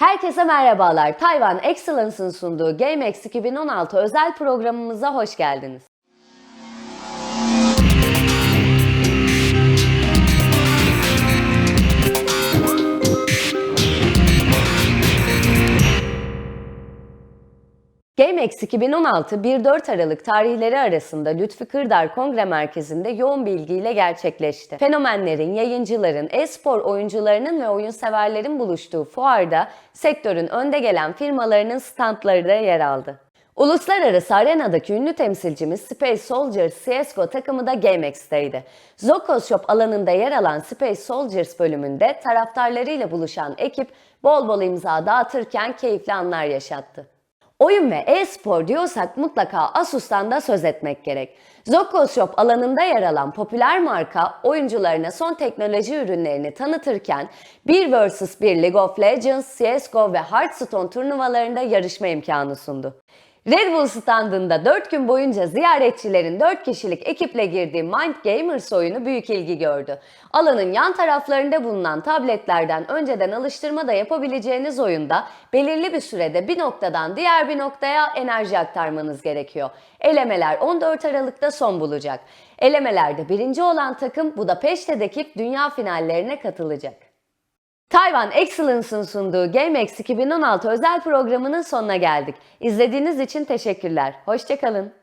Herkese merhabalar. Tayvan Excellence'ın sunduğu GameX 2016 özel programımıza hoş geldiniz. GameX 2016 1-4 Aralık tarihleri arasında Lütfi Kırdar Kongre Merkezi'nde yoğun bir ilgiyle gerçekleşti. Fenomenlerin, yayıncıların, e-spor oyuncularının ve oyun severlerin buluştuğu fuarda sektörün önde gelen firmalarının standları da yer aldı. Uluslararası arenadaki ünlü temsilcimiz Space Soldiers CSGO takımı da GameX'teydi. Zocos Shop alanında yer alan Space Soldiers bölümünde taraftarlarıyla buluşan ekip bol bol imza dağıtırken keyifli anlar yaşattı. Oyun ve e-spor diyorsak mutlaka Asus'tan da söz etmek gerek. Zocos Shop alanında yer alan popüler marka oyuncularına son teknoloji ürünlerini tanıtırken 1 vs 1 League of Legends, CSGO ve Hearthstone turnuvalarında yarışma imkanı sundu. Red Bull standında 4 gün boyunca ziyaretçilerin 4 kişilik ekiple girdiği Mind Gamers oyunu büyük ilgi gördü. Alanın yan taraflarında bulunan tabletlerden önceden alıştırma da yapabileceğiniz oyunda belirli bir sürede bir noktadan diğer bir noktaya enerji aktarmanız gerekiyor. Elemeler 14 Aralık'ta son bulacak. Elemelerde birinci olan takım Budapeşte'deki dünya finallerine katılacak. Tayvan Excellence'ın sunduğu GameX 2016 özel programının sonuna geldik. İzlediğiniz için teşekkürler. Hoşçakalın.